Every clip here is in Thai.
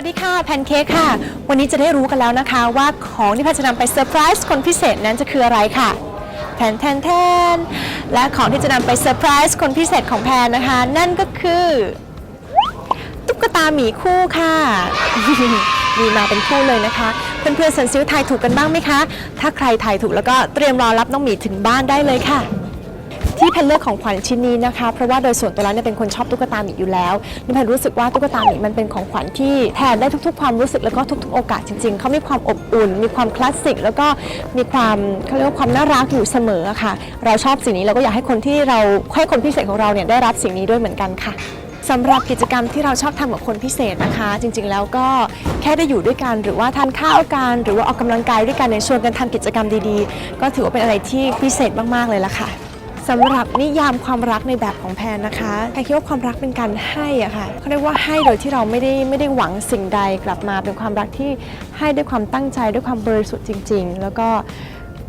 วัสดีค่ะ แพนเค้กค่ะ วันนี้จะได้รู้กันแล้วนะคะว่าของที่แพนจะนำไปเซอร์ไพรส์คนพิเศษนั้นจะคืออะไรค่ะแทนแทนแทนและของที่จะนำไปเซอร์ไพรส์คนพิเศษของแพนนะคะ นั่นก็คือ ตุ๊กตาหมีคู่ค่ะ มีมาเป็นคู่เลยนะคะ เพื่อนๆสันซิวทายถูกกันบ้างไหมคะ ถ้าใครทายถูกแล้วก็เตรียมรอรับน้องหมีถึงบ้านได้เลยค่ะ ที่แพนเลือกของขวัญชิ้นนี้นะคะ เพราะว่าโดยส่วนตัวแล้วเนี่ยเป็นคนชอบตุ๊กตาหมีอยู่แล้วนี่แพนรู้สึกว่าตุ๊กตาหมีมันเป็นของขวัญที่แทนได้ทุก ๆ ความรู้สึกแล้วก็ทุก ๆ โอกาสจริง ๆเขามีความอบอุ่น มีความคลาสสิกแล้วก็มีความเขาเรียกว่าความน่ารักอยู่เสมอค่ะ เราชอบสิ่งนี้เราก็อยากให้คนที่เราให้คนพิเศษของเราเนี่ยได้รับสิ่งนี้ด้วยเหมือนกันค่ะสำหรับกิจกรรมที่เราชอบทำกับคนพิเศษนะคะ จริงๆแล้วก็แค่ได้อยู่ด้วยกัน หรือว่าทานข้าวกันหรือว่าออกกำลังกายด้วยกันในชวนกันทำกิจกรรมดีๆ ก็ถือว่าเป็นอะไรที่พิเศษมากๆเลยละค่ะ สำหรับนิยามความรักในแบบของแพนนะคะแพนคิดว่าความรักเป็นการให้อะค่ะเขาเรียกว่าให้โดยที่เราไม่ได้ไม่ได้หวังสิ่งใดกลับมาเป็นความรักที่ให้ด้วยความตั้งใจด้วยความบริสุทธิ์จริง ๆ แล้วก็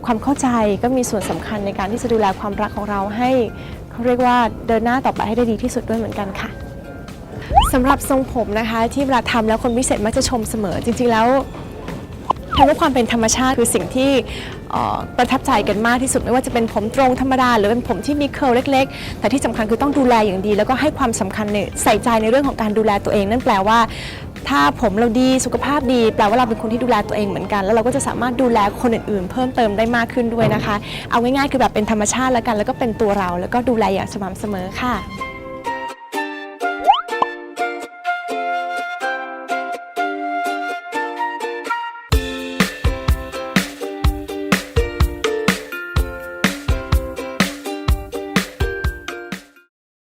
ความเข้าใจก็มีส่วนสำคัญในการที่จะดูแลความรักของเราให้เขาเรียกว่าเดินหน้าต่อไปให้ได้ดีที่สุดด้วยเหมือนกันค่ะสำหรับทรงผมนะคะที่เวลาทำแล้วคนพิเศษมักจะชมเสมอจริงๆแล้ว แพนว่าความเป็นธรรมชาติคือสิ่งที่ประทับใจกันมากที่สุดไม่ว่าจะเป็นผมตรงธรรมดา หรือเป็นผมที่มีเคิร์ลเล็ก ๆ แต่ที่สำคัญคือต้องดูแลอย่างดี แล้วก็ให้ความสำคัญใใส่ใจในเรื่องของการดูแลตัวเอง นั่นแปลว่า ถ้าผมเราดีสุขภาพดี แปลว่าเราเป็นคนที่ดูแลตัวเองเหมือนกัน แล้วเราก็จะสามารถดูแลคนอื่นๆ เพิ่มเติมได้มากขึ้นด้วยนะคะ เอาง่ายๆคือแบบเป็นธรรมชาติแล้วกัน แล้วก็เป็นตัวเรา แล้วก็ดูแลอย่างสม่ำเสมอค่ะ